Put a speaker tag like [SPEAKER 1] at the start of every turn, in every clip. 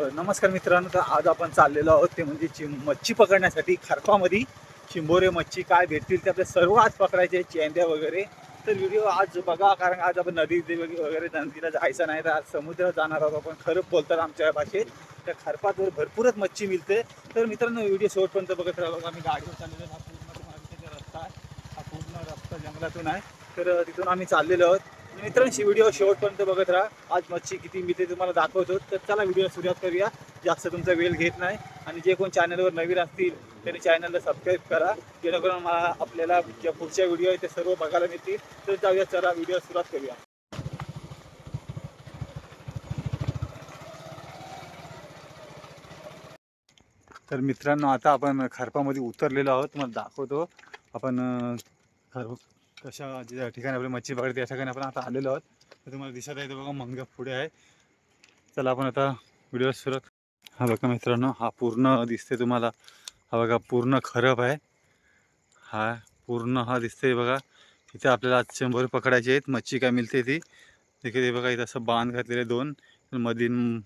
[SPEAKER 1] नमस्कार मित्रांनो तर आज आपण चाललेलो आहोत ते म्हणजे चि मच्छी पकडण्यासाठी खरपामध्ये चिंबोरे मच्छी काय भेटतील ते आपल्या सर्व आज पकडायचे चेंद्या वगैरे. तर व्हिडिओ आज बघा कारण आज आपण नदी वगैरे वगैरे नदीला जायचं नाही तर आज समुद्रात जाणार आहोत आपण. खरं बोलतात आमच्या भाषेत त्या खरपात भरपूरच मच्छी मिळते तर मित्रांनो व्हिडिओ शेवटपर्यंत बघत राहा. आम्ही गाडीवर चाललेलो आहोत. हा पूर्ण रस्ता आहे. हा पूर्ण रस्ता जंगलातून आहे. तर तिथून आम्ही चाललेलो आहोत. मित्रांशी व्हिडिओ शेवटपर्यंत बघत राहा. आज मच्छी किती मी ते तुम्हाला दाखवतो. तर चला व्हिडिओ सुरुवात करूया. जास्त तुमचा वेळ घेत नाही. आणि जे कोण चॅनलवर नवीन असतील त्यांनी चॅनलला सबस्क्राईब करा. जेणेकरून मला आपल्याला ज्या पुढच्या व्हिडिओ आहे ते सर्व बघायला मिळतील. तर जाऊया चला व्हिडिओ सुरुवात करूया. तर मित्रांनो आता आपण खरपामध्ये उतरलेलो आहोत. तुम्हाला दाखवतो. आपण खरप कशा ज्या ठिकाणी आपली मच्छी पकडते या ठिकाणी आपण आता आलेलो आहोत. तर तुम्हाला दिसत आहे तो बघा मंग पुढे आहे. चला आपण आता व्हिडिओ सुरत हा बघा मित्रांनो हा पूर्ण दिसते तुम्हाला. हा बघा पूर्ण खरप आहे. हा पूर्ण हा दिसते बघा. इथे आपल्याला आज शंभर पकडायचे आहेत. मच्छी काय मिळते ती? देखील हे बघा इथं असं बांध घातलेले दोन. मधीन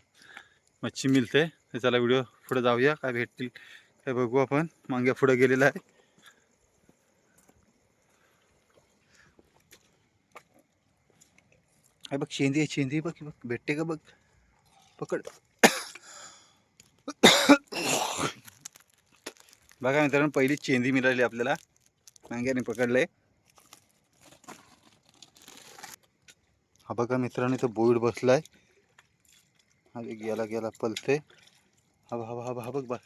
[SPEAKER 1] मच्छी मिळते. तर चला व्हिडिओ पुढे जाऊया. काय भेटतील काय बघू आपण. मांग्या पुढे गेलेला आहे. आहे बघ शेंदी आहे शेंदी बघ बघ भेटते का बघ? पकड. बघा मित्रांनो पहिली चेंदी मिळाली आपल्याला. मांग्याने पकडलंय. हा बघा मित्रांनो इथं बोईड बसलाय. हा गेला गेला पलते हा बघ, हा बघ, हा बघ, हा बघ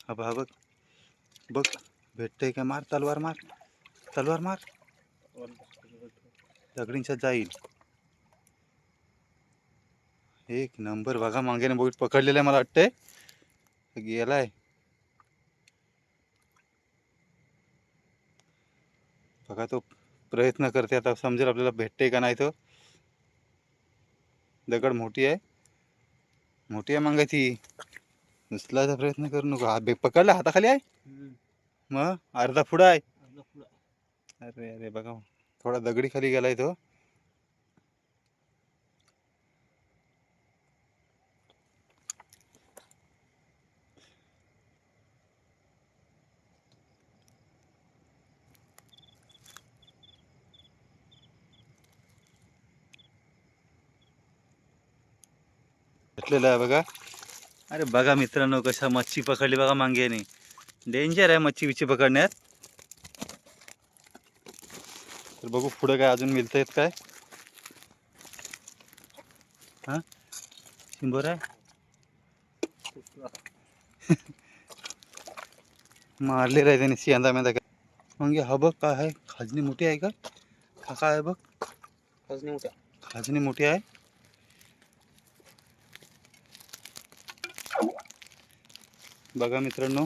[SPEAKER 1] हा बघ, हा बघ. बघ भेटतंय का मार? तलवार मार तलवार मार. दगडींच्या जाईल. एक नंबर. बघा मागेने बोट पकडलेला आहे मला वाटतंय. गेलाय. बघा तो प्रयत्न करते. आता समजेल आपल्याला भेटते का नाही तो. दगड मोठी आहे. मोठी आहे मागा ती. उचलायचा प्रयत्न करू नको. हा बे पकडला हाताखाली आहे? मग? अर्धा पुढं आहे. अरे अरे बघा. थोडा दगडी खाली गेलाय तो. भेटलेला आहे बघा. अरे बघा मित्रांनो कशा मच्छी पकडली बघा मांग्याने डेंजर आहे मच्छी बिच्छी पकडण्यात. तर बघू पुढं काय अजून मिळत आहेत काय. हा? शिंबर आहे? मारलेलं आहे त्याने शियांदा मेंदा काय. मग हा बघ काय आहे. खाजणी मोठी आहे का? हा काय आहे बघ. खाजणी मोठी आहे. बघा मित्रांनो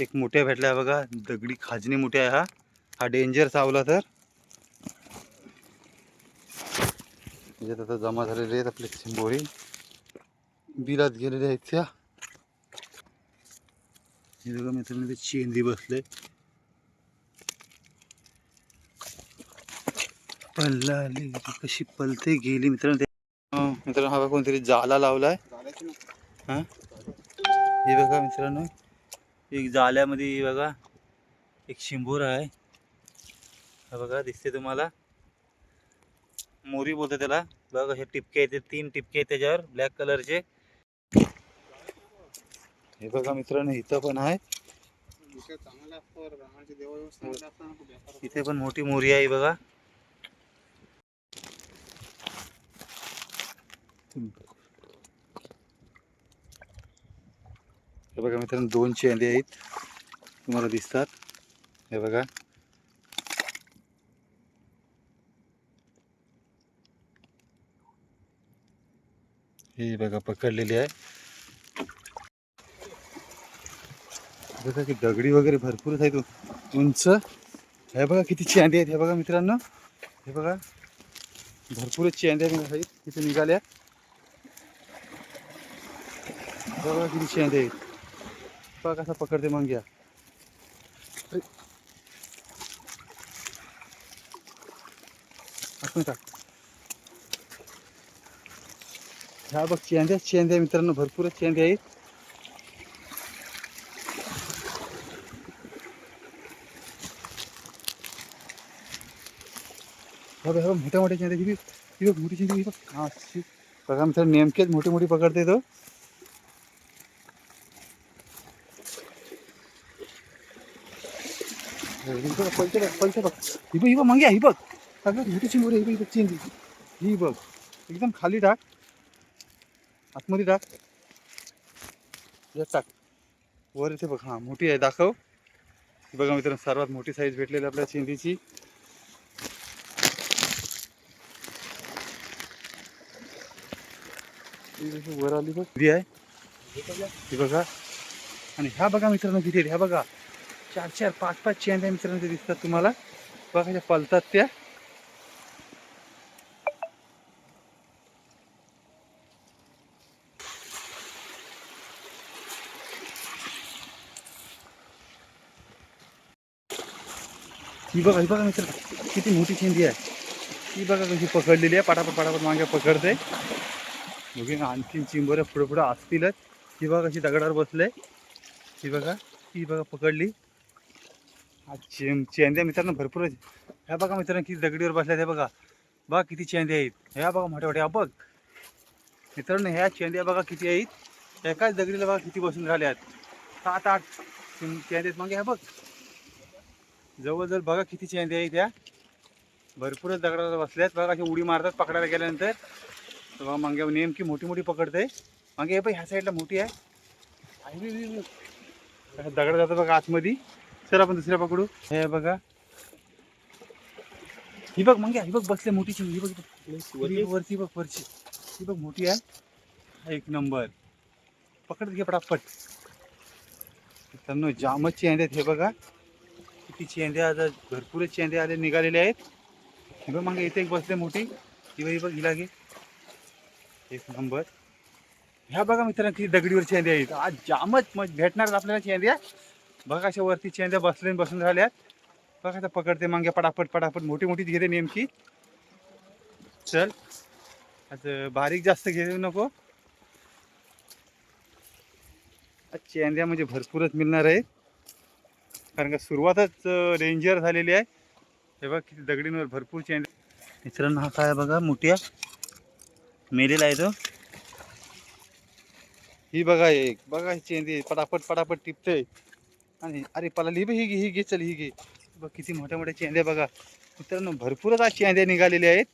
[SPEAKER 1] एक मोठ्या भेटल्या बघा. दगडी खाजणी मोठी आहे हा. हा डेंजर चावला तर. त्याच्यात आता जमा झालेले आहेत आपले चिंबोरी बिलात गेलेले आहेत त्या हे बसले पल्ला आली कशी पलते गेली मित्रांनो ते मित्रांनो हा कोणतरी जाला लावलाय हा हे बघा मित्रांनो एक जाल्यामध्ये बघा एक शिंबोर आहे हा बघा दिसते तुम्हाला मोरी बोलते त्याला. बघा हे टिपके आहेत तीन टिपके आहेत त्याच्यावर ब्लॅक कलरचे हे बघा मित्रांनो इथं पण आहे. इथे पण मोठी मोरी आहे बघा. हे बघा मित्रांनो दोन चेंदे आहेत. तुम्हाला दिसतात. हे बघा. हे बघा पकडलेली आहे. बघा की दगडी वगैरे भरपूरच आहेत. उंच. हे बघा किती चेंदे आहेत. हे बघा मित्रांनो. हे बघा. भरपूरच चेंद्या आहेत. तिथे निघाल्या. बघा किती चेंदे आहेत. बघा कसा पकडते मग घ्या टाक ह्या बघ चेंद्या चेंद्या मित्रांनो भरपूरच चेंद्या आहेत. हा मोठ्या मोठ्या चेंद्या ही बघ, बघ मोठी चेंदी बघ हा बघा मित्रांनो नेमकेच मोठी मोठी पकडते तो पैसे बघ, पलटे बघ, बघ. ही बघ ही बघ मंग्या ही बघ. सगळ्यात मोठी चिंबोरी ही बघ ही बघ चेंदी ही बघ एकदम खाली टाक. आतमध्ये टाक. यात टाक. वर इथे बघ हां मोठी आहे दाखव. बघा मित्रांनो सर्वात मोठी साईज भेटलेली आपल्या चेंदीची वर आली बघ किती आहे. ती बघा. आणि ह्या बघा मित्रांनो किती आहेत ह्या बघा. चार चार पाच पाच चेंद्या मित्रांनो ते दिसतात तुम्हाला. बघा त्या पलतात त्या. ही बघा ही बघा मित्र किती मोठी चेंदी आहे. ही बघा कशी पकडलेली आहे पटापट पटापट मागे पकडते. बघी आणखीन चिंबोऱ्या पुढे पुढे असतीलच. ही बघा कशी दगडावर बसले. ही बघा ही बघा पकडली. हा चें चेंद्या मित्रांनो भरपूर ह्या बघा मित्रांनो किती दगडीवर बसल्या त्या बघा. बघा किती चेंद्या आहेत. ह्या बघा मोठ्या मोठ्या बघ. मित्रांनो ह्या चेंद्या बघा किती आहेत. एकाच दगडीला बघा किती बसून राहिल्या आहेत सात आठ चिं- चेंद्या आहेत मागे ह्या बघ. जवळजवळ बघा किती चेंद्या आहे त्या भरपूरच दगडाला बसल्यात बघा अशी उडी मारतात पकडायला गेल्यानंतर. बघा मागे नेमकी मोठी मोठी पकडते. मागे हे बघ ह्या साईडला मोठी आहे. दगड जातो बघा आतमध्ये. चल आपण दुसऱ्या पकडू. हे बघा. ही बघ मग ही बघ बसले मोठी ही बघ वरची बघ वरची. ही बघ मोठी आहे. एक नंबर. पकड घे पटापट. त्यांना जामच चेंडे आहेत हे बघा. किती चेंद्या आता भरपूरच चेंद्या आले निघालेले आहेत. ही बघ मग इथे एक बसले मोठी. ही बघ ही बघ हिला घे. एक नंबर. ह्या बघा मित्रांनो किती दगडीवर चेंद्या आहेत. आज जामच मग भेटणार आपल्याला चेंद्या बघा अशा वरती चेंद्या बसले आणि बसून राहिल्यात. बघा आता पकडते मागे पटापट पटापट. मोठी मोठी घेते नेमकी. चल. आता बारीक जास्त घेऊ नको. आज चेंद्या म्हणजे भरपूरच मिळणार आहेत. कारण का सुरुवातच डेंजर झालेली आहे. हे बघा किती दगडींवर भरपूर चेंज मित्रांनो हा काय बघा मोठ्या. मेलेला आहे तो. ही बघा एक बघा ही चेंदी पटापट पटापट टिपते आणि अरे पलाली ही ही घे ही घे चल ही घे. बघ किती मोठ्या मोठ्या चेंद्या बघा. मित्रांनो भरपूरच आज चेंद्या निघालेल्या आहेत.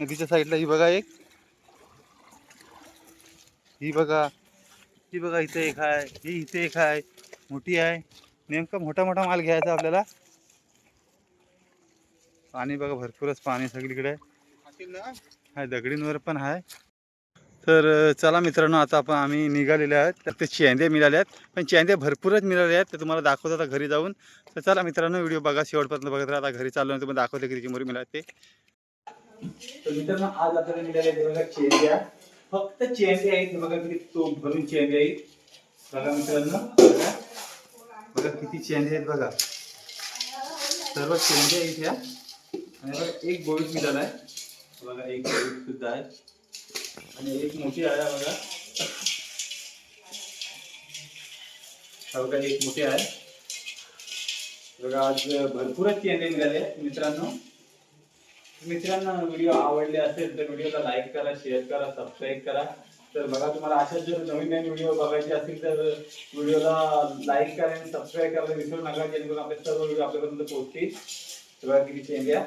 [SPEAKER 1] नदीच्या साईडला ही बघा एक. ही बघा. ही बघा इथे एक आहे ही इथे एक आहे. मोठी आहे. नेमका मोठा मोठा माल घ्यायचा आपल्याला. पाणी बघा भरपूरच पाणी सगळीकडे. हाय हा दगडींवर पण आहे तर चला मित्रांनो आता आपण आम्ही निघालेले आहेत. तर ते चेंदे मिळाले आहेत. पण चेंदे भरपूरच मिळाले आहेत. ते तुम्हाला दाखवतो आता घरी जाऊन. तर चला मित्रांनो व्हिडिओ बघा शेवटपर्यंत बघत राहा. आता घरी चाललो आणि तुम्हाला दाखवते किती चिंबोरी मिळाले ते. तर मित्रांनो आज आपल्याला मिळाले बघा चेंद्या फक्त चेंदे आहेत. बघा किती तो भरून चेंदे आहेत. बघा मित्रांनो बघा किती चेंदे आहेत बघा. सर्व चेंज आहेत ह्या. आणि बघा एक बोईट मिळाला आहे बघा एक बोईट सुद्धा आहे. आणि एक मोठी आहे बघा. हा बघा एक मोठी आहे. बघा आज भरपूरच चेंजिंग निघाले मित्रांनो. मित्रांनो व्हिडिओ आवडले असेल तर व्हिडिओला लाईक करा शेअर करा सबस्क्राईब करा. तर बघा तुम्हाला अशा जर नवीन नवीन व्हिडिओ बघायचे असतील तर व्हिडिओला लाईक करा आणि सबस्क्राईब करायला विसरू नका जेणेकरून आपले सर्व व्हिडिओ आपल्यापर्यंत पोहोचतील. बघा किती चेंज आहे.